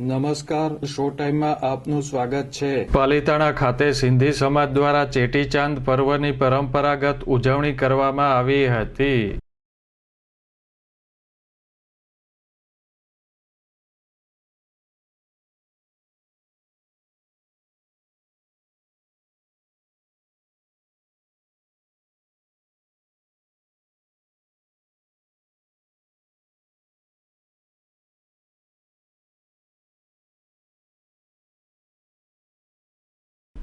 નમસ્કાર, શો ટાઈમમાં આપનું સ્વાગત છે. પાલિતાણા ખાતે સિંધી સમાજ દ્વારા ચેટીચાંદ પર્વની પરંપરાગત ઉજવણી કરવામાં આવી હતી.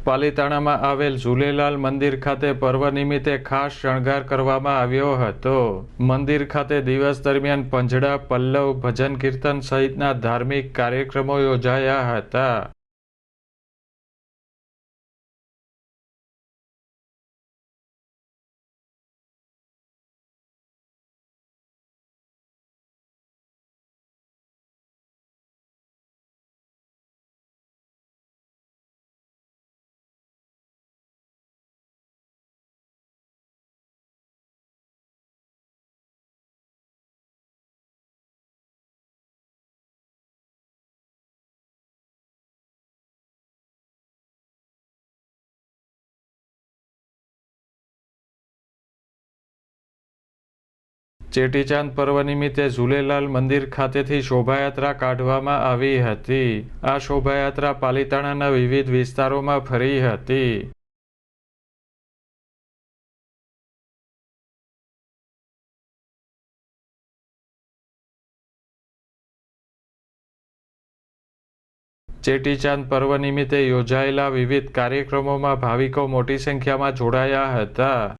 પાલીતાણામાં આવેલ ઝૂલેલાલ મંદિર ખાતે પર્વ નિમિત્તે ખાસ શણગાર કરવામાં આવ્યો હતો. મંદિર ખાતે દિવસ દરમિયાન પંજડા, પલ્લવ ભજન કીર્તન સહિતના ધાર્મિક કાર્યક્રમો યોજાયા હતા. ચેટીચાંદ પર્વ નિમિત્તે ઝૂલેલાલ મંદિર ખાતેથી શોભાયાત્રા કાઢવામાં આવી હતી. આ શોભાયાત્રા પાલિતાણાના વિવિધ વિસ્તારોમાં ફરી હતી. ચેટીચાંદ પર્વ નિમિત્તે યોજાયેલા વિવિધ કાર્યક્રમોમાં ભાવિકો મોટી સંખ્યામાં જોડાયા હતા.